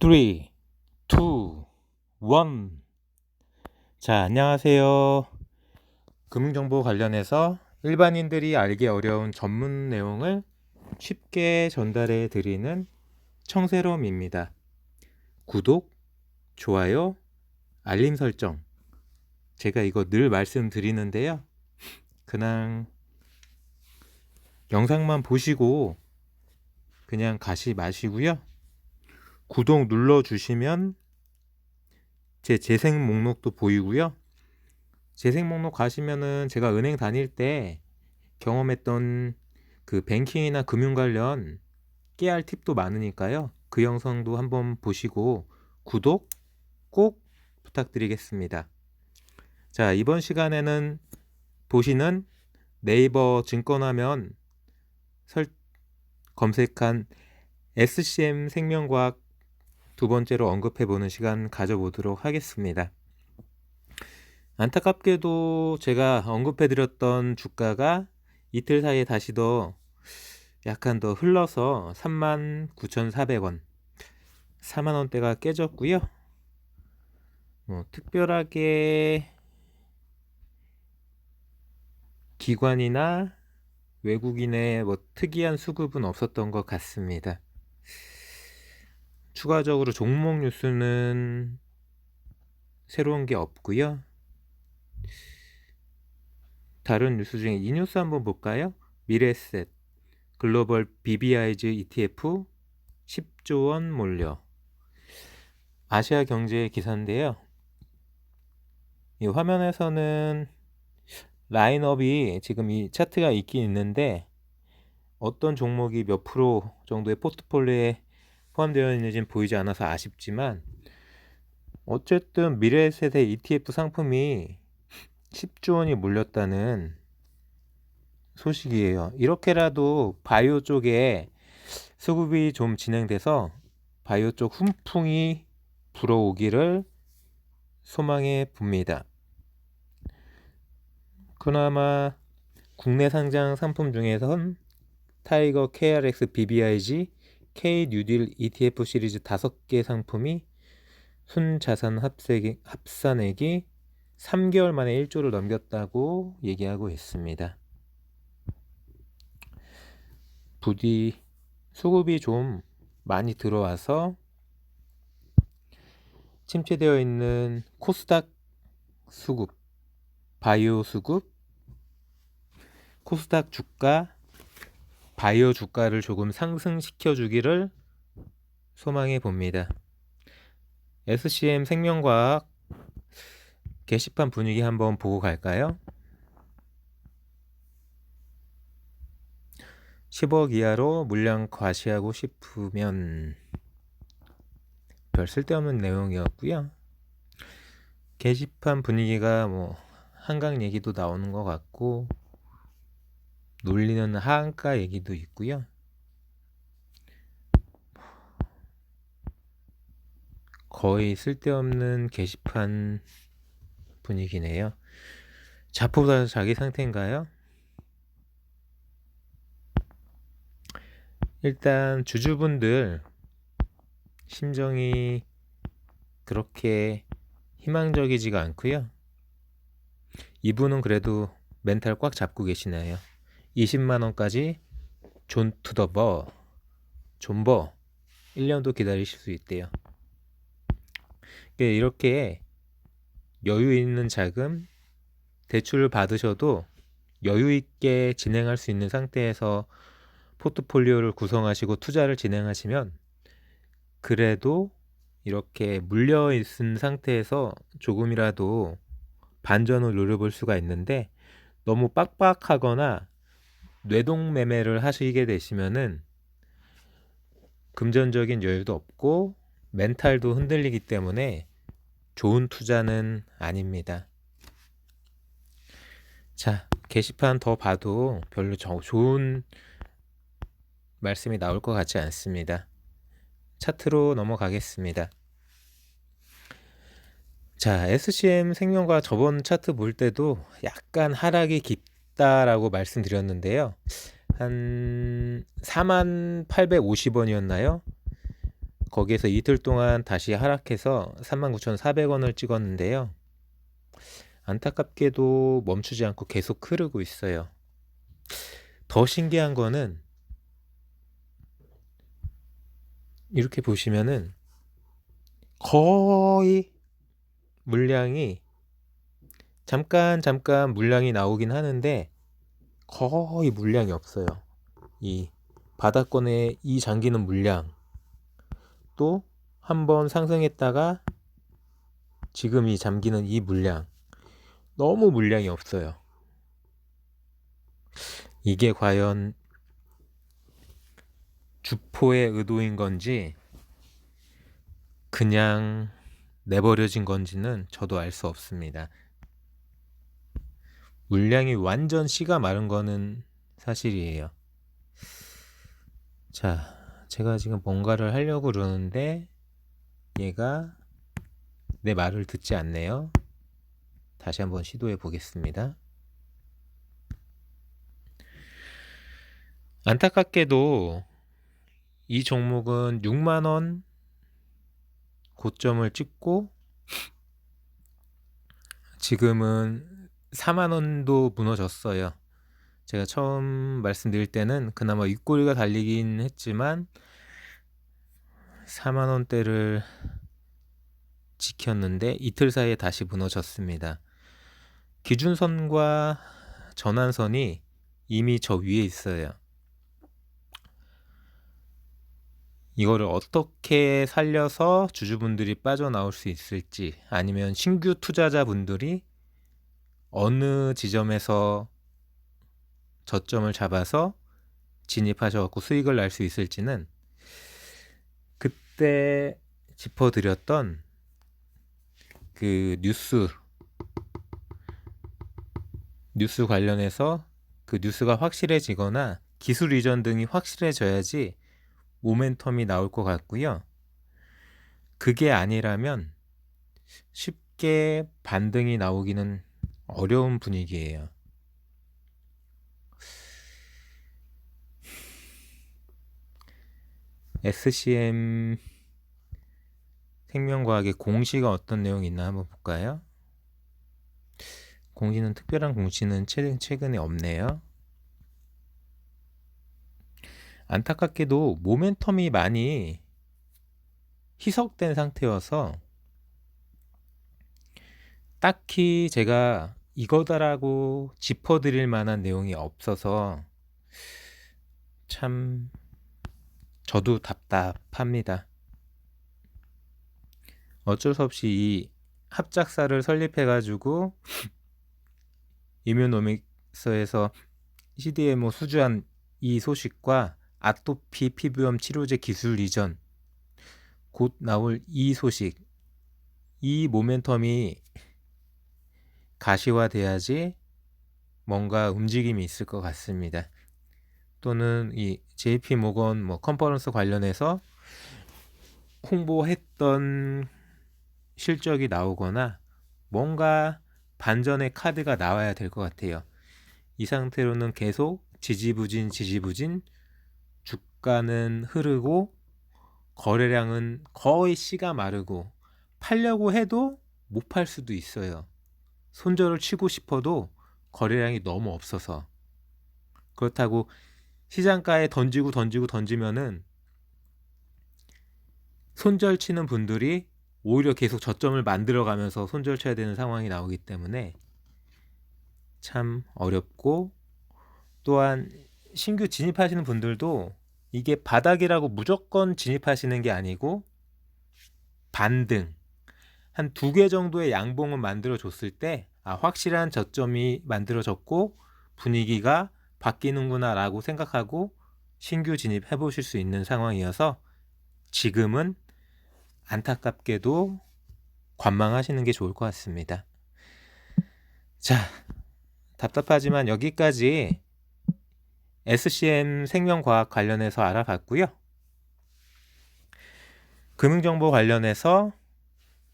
3, 2, 1. 자, 안녕하세요. 금융정보 관련해서 일반인들이 알기 어려운 전문 내용을 쉽게 전달해 드리는 청세롬입니다. 구독, 좋아요, 알림 설정. 제가 이거 늘 말씀드리는데요. 그냥 영상만 보시고 그냥 가시 마시고요. 구독 눌러 주시면 제 재생 목록도 보이고요. 재생 목록 가시면은 제가 은행 다닐 때 경험했던 그 뱅킹이나 금융 관련 깨알 팁도 많으니까요. 그 영상도 한번 보시고 구독 꼭 부탁드리겠습니다. 자, 이번 시간에는 보시는 네이버 증권하면 설, 검색한 SCM 생명과학 두 번째로 언급해 보는 시간 가져보도록 하겠습니다. 안타깝게도 제가 언급해 드렸던 주가가 이틀 사이에 다시 더 약간 더 흘러서 39,400원, 4만 원대가 깨졌고요. 뭐 특별하게 기관이나 외국인의 뭐 특이한 수급은 없었던 것 같습니다. 추가적으로 종목 뉴스는 새로운 게 없고요. 다른 뉴스 중에 이 뉴스 한번 볼까요? 미래셋 글로벌 BBI즈 ETF 10조 원 몰려 아시아 경제 기사인데요. 이 화면에서는 라인업이 지금 이 차트가 있긴 있는데 어떤 종목이 몇 프로 정도의 포트폴리오에 포함되어 있는지는 보이지 않아서 아쉽지만 어쨌든 미래세대 ETF 상품이 10조 원이 몰렸다는 소식이에요. 이렇게라도 바이오 쪽에 수급이 좀 진행돼서 바이오 쪽 훈풍이 불어오기를 소망해 봅니다. 그나마 국내 상장 상품 중에선 타이거 KRX BBIG K 뉴딜 ETF 시리즈 5개 상품이 순자산 합산액이 3개월 만에 1조를 넘겼다고 얘기하고 있습니다. 부디 수급이 좀 많이 들어와서 침체되어 있는 코스닥 수급, 바이오 수급, 코스닥 주가, 바이오 주가를 조금 상승시켜 주기를 소망해 봅니다. SCM 생명과학 게시판 분위기 한번 보고 갈까요? 10억 이하로 물량 과시하고 싶으면 별 쓸데없는 내용이었고요. 게시판 분위기가 뭐 한강 얘기도 나오는 것 같고 놀리는 하한가 얘기도 있고요. 거의 쓸데없는 게시판 분위기네요. 자포자 자기 상태인가요? 일단 주주분들 심정이 그렇게 희망적이지가 않고요. 이분은 그래도 멘탈 꽉 잡고 계시나요? 20만 원까지 존 투더버 존버 1년도 기다리실 수 있대요. 이렇게 여유 있는 자금 대출을 받으셔도 여유 있게 진행할 수 있는 상태에서 포트폴리오를 구성하시고 투자를 진행하시면 그래도 이렇게 물려 있은 상태에서 조금이라도 반전을 노려볼 수가 있는데 너무 빡빡하거나 뇌동 매매를 하시게 되시면은 금전적인 여유도 없고 멘탈도 흔들리기 때문에 좋은 투자는 아닙니다. 자, 게시판 더 봐도 별로 좋은 말씀이 나올 것 같지 않습니다. 차트로 넘어가겠습니다. 자, SCM 생명과 저번 차트 볼 때도 약간 하락이 깊 다라고 말씀드렸는데요. 한 4만 850원이었나요? 거기에서 이틀 동안 다시 하락해서 39,400원을 찍었는데요. 안타깝게도 멈추지 않고 계속 흐르고 있어요. 더 신기한 거는 이렇게 보시면은 거의 물량이 잠깐 잠깐 물량이 나오긴 하는데 거의 물량이 없어요. 이 바닥권에 이 잠기는 물량 또 한 번 상승했다가 지금 이 잠기는 이 물량 너무 물량이 없어요. 이게 과연 주포의 의도인 건지 그냥 내버려진 건지는 저도 알 수 없습니다. 물량이 완전 씨가 마른 거는 사실이에요. 자, 제가 지금 뭔가를 하려고 그러는데 얘가 내 말을 듣지 않네요. 다시 한번 시도해 보겠습니다. 안타깝게도 이 종목은 6만원 고점을 찍고 지금은 4만 원도 무너졌어요. 제가 처음 말씀드릴 때는 그나마 윗꼬리가 달리긴 했지만 4만 원대를 지켰는데 이틀 사이에 다시 무너졌습니다. 기준선과 전환선이 이미 저 위에 있어요. 이거를 어떻게 살려서 주주분들이 빠져나올 수 있을지 아니면 신규 투자자분들이 어느 지점에서 저점을 잡아서 진입하셔갖고 수익을 날 수 있을지는 그때 짚어드렸던 그 뉴스 뉴스 관련해서 그 뉴스가 확실해지거나 기술 이전 등이 확실해져야지 모멘텀이 나올 것 같고요. 그게 아니라면 쉽게 반등이 나오기는 어려운 분위기예요. SCM 생명과학의 공시가 어떤 내용이 있나 한번 볼까요? 공시는 특별한 공시는 최근, 최근에 없네요. 안타깝게도 모멘텀이 많이 희석된 상태여서 딱히 제가 이거다라고 짚어드릴 만한 내용이 없어서 참 저도 답답합니다. 어쩔 수 없이 이 합작사를 설립해가지고 이뮤노믹스에서 CDMO 수주한 이 소식과 아토피 피부염 치료제 기술 이전 곧 나올 이 소식 이 모멘텀이 가시화돼야지 뭔가 움직임이 있을 것 같습니다. 또는 이 JP 모건 뭐 컨퍼런스 관련해서 홍보했던 실적이 나오거나 뭔가 반전의 카드가 나와야 될 것 같아요. 이 상태로는 계속 지지부진 지지부진 주가는 흐르고 거래량은 거의 씨가 마르고 팔려고 해도 못 팔 수도 있어요. 손절을 치고 싶어도 거래량이 너무 없어서. 그렇다고 시장가에 던지고 던지고 던지면은 손절 치는 분들이 오히려 계속 저점을 만들어 가면서 손절 쳐야 되는 상황이 나오기 때문에 참 어렵고 또한 신규 진입하시는 분들도 이게 바닥이라고 무조건 진입하시는 게 아니고 반등 한 두 개 정도의 양봉을 만들어 줬을 때 아, 확실한 저점이 만들어졌고 분위기가 바뀌는구나라고 생각하고 신규 진입해 보실 수 있는 상황이어서 지금은 안타깝게도 관망하시는 게 좋을 것 같습니다. 자, 답답하지만 여기까지 SCM 생명과학 관련해서 알아봤고요. 금융정보 관련해서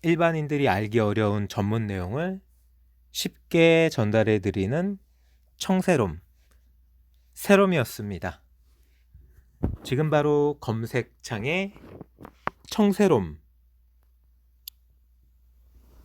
일반인들이 알기 어려운 전문 내용을 쉽게 전달해 드리는 청세롬, 세롬이었습니다. 지금 바로 검색창에 청새롬